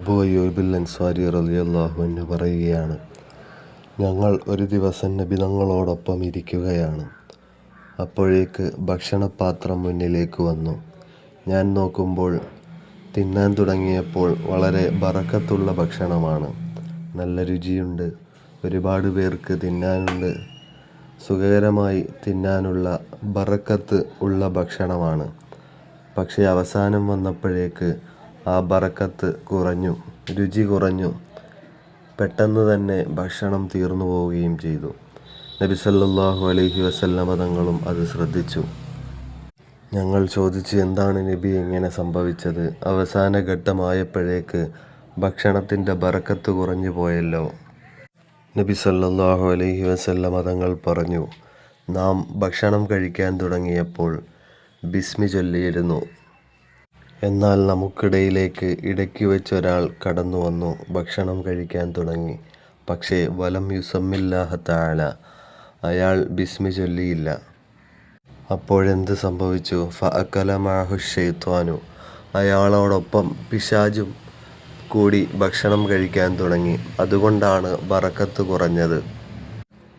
അബൂ അയ്യൂബിൽ അൻസാരി പറയുകയാണ് ഞങ്ങൾ ഒരു ദിവസം നബി തങ്ങളോടൊപ്പം ഇരിക്കുകയാണ്. അപ്പോഴേക്ക് ഭക്ഷണപാത്രം മുന്നിലേക്ക് വന്നു. ഞാൻ നോക്കുമ്പോൾ തിന്നാൻ തുടങ്ങിയപ്പോൾ വളരെ ബറക്കത്തുള്ള ഭക്ഷണമാണ്. നല്ല രുചിയുണ്ട് ഒരുപാട് പേർക്ക് തിന്നാനുണ്ട്. സുഖകരമായി തിന്നാനുള്ള ബറക്കത്ത് ഉള്ള ഭക്ഷണമാണ്. പക്ഷേ അവസാനം വന്നപ്പോഴേക്ക് ആ ബറക്കത്ത് കുറഞ്ഞു രുചി കുറഞ്ഞു. പെട്ടെന്ന് തന്നെ ഭക്ഷണം തീർന്നു പോവുകയും ചെയ്തു. നബി സല്ലല്ലാഹു അലൈഹി വസല്ലമ തങ്ങളും അത് ശ്രദ്ധിച്ചു. ഞങ്ങൾ ചോദിച്ചു എന്താണ് നബി എങ്ങനെ സംഭവിച്ചത്? അവസാന ഘട്ടമായപ്പോഴേക്ക് ഭക്ഷണത്തിന്റെ ബറക്കത്ത് കുറഞ്ഞു പോയല്ലോ. നബി സല്ലാഹു അലൈഹി വസല്ല മതങ്ങൾ പറഞ്ഞു നാം ഭക്ഷണം കഴിക്കാൻ തുടങ്ങിയപ്പോൾ ബിസ്മി ചൊല്ലിയിരുന്നു. എന്നാൽ നമുക്കിടയിലേക്ക് ഇടയ്ക്ക് വെച്ചൊരാൾ കടന്നു വന്നു ഭക്ഷണം കഴിക്കാൻ തുടങ്ങി. പക്ഷേ വലം യുസമ്മില്ലാഹ തആല അയാൾ ബിസ്മി ചൊല്ലിയില്ല. അപ്പോഴെന്ത് സംഭവിച്ചു? ഫഅകല മഅഹു ഷൈത്വാനു അയാളോടൊപ്പം പിശാചും കൂടി ഭക്ഷണം കഴിക്കാൻ തുടങ്ങി. അതുകൊണ്ടാണ് ബറക്കത്ത് കുറഞ്ഞത്.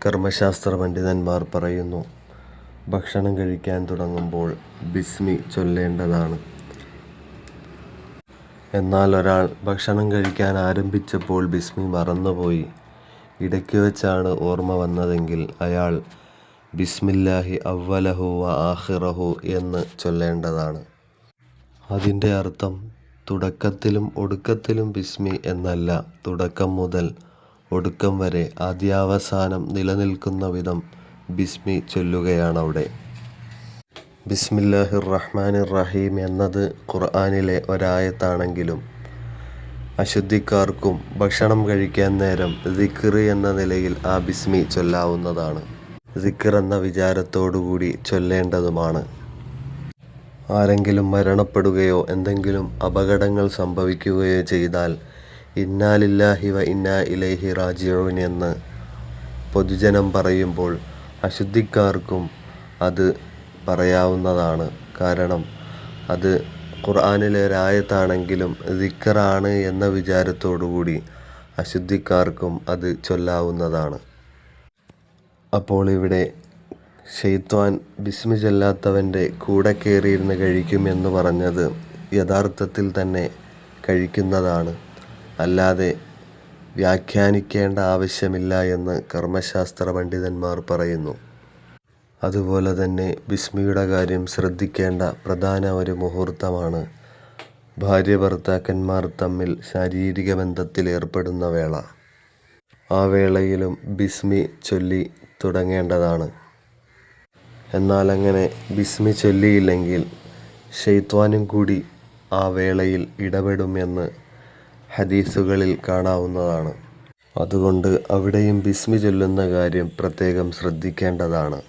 കർമ്മശാസ്ത്ര പണ്ഡിതന്മാർ പറയുന്നു ഭക്ഷണം കഴിക്കാൻ തുടങ്ങുമ്പോൾ ബിസ്മി ചൊല്ലേണ്ടതാണ്. എന്നാൽ ഒരാൾ ഭക്ഷണം കഴിക്കാൻ ആരംഭിച്ചപ്പോൾ ബിസ്മി മറന്നുപോയി. ഇടയ്ക്ക് വെച്ചാണ് ഓർമ്മ വന്നതെങ്കിൽ അയാൾ ബിസ്മില്ലാഹി അവ്വലഹു വ ആഹിറഹു എന്ന് ചൊല്ലേണ്ടതാണ്. അതിന്റെ അർത്ഥം തുടക്കത്തിലും ഒടുക്കത്തിലും ബിസ്മി എന്നല്ല. തുടക്കം മുതൽ ഒടുക്കം വരെ ആദ്യാവസാനം നിലനിൽക്കുന്ന വിധം ബിസ്മി ചൊല്ലുകയാണവിടെ. ബിസ്മില്ലാഹിർ റഹ്മാനിർ റഹീം എന്നത് ഖുർആനിലെ ഒരായത്താണെങ്കിലും അശുദ്ധിക്കാർക്കും ഭക്ഷണം കഴിക്കാൻ നേരം ദിക്ർ എന്ന നിലയിൽ ആ ബിസ്മി ചൊല്ലാവുന്നതാണ്. ദിക്ർ എന്ന വിചാരത്തോടുകൂടി ചൊല്ലേണ്ടതുമാണ്. ആരെങ്കിലും മരണപ്പെടുകയോ എന്തെങ്കിലും അപകടങ്ങൾ സംഭവിക്കുകയോ ചെയ്താൽ ഇന്നാലില്ലാഹി വ ഇന്നാ ഇലൈഹി റാജിഊൻ എന്ന് പൊതുജനം പറയുമ്പോൾ അശുദ്ധിക്കാർക്കും അത് പറയാവുന്നതാണ്. കാരണം അത് ഖുർആനിലെ ഒരായത്താണെങ്കിലും ദിക്റാണ് എന്ന വിചാരത്തോടുകൂടി അശുദ്ധിക്കാർക്കും അത് ചൊല്ലാവുന്നതാണ്. അപ്പോൾ ഇവിടെ ഷെയ്ത്വാൻ ബിസ്മി ചൊല്ലാത്തവന്റെ കൂടെ കയറിയിരുന്ന് കഴിക്കുമെന്ന് പറഞ്ഞത് യഥാർത്ഥത്തിൽ തന്നെ കഴിക്കുന്നതാണ്. അല്ലാതെ വ്യാഖ്യാനിക്കേണ്ട ആവശ്യമില്ല എന്ന് കർമ്മശാസ്ത്ര പണ്ഡിതന്മാർ പറയുന്നു. അതുപോലെ തന്നെ ബിസ്മിയുടെ കാര്യം ശ്രദ്ധിക്കേണ്ട പ്രധാന ഒരു മുഹൂർത്തമാണ്. ഭാര്യ ഭർത്താക്കന്മാർ തമ്മിൽ ശാരീരിക ബന്ധത്തിൽ ഏർപ്പെടുന്ന വേള. ആ വേളയിലും ബിസ്മി ചൊല്ലി തുടങ്ങേണ്ടതാണ്. എന്നാൽ അങ്ങനെ ബിസ്മി ചൊല്ലിയില്ലെങ്കിൽ ഷെയ്ത്വാനും കൂടി ആ വേളയിൽ ഇടപെടുമെന്ന് ഹദീസുകളിൽ കാണാവുന്നതാണ്. അതുകൊണ്ട് അവിടെയും ബിസ്മി ചൊല്ലുന്ന കാര്യം പ്രത്യേകം ശ്രദ്ധിക്കേണ്ടതാണ്.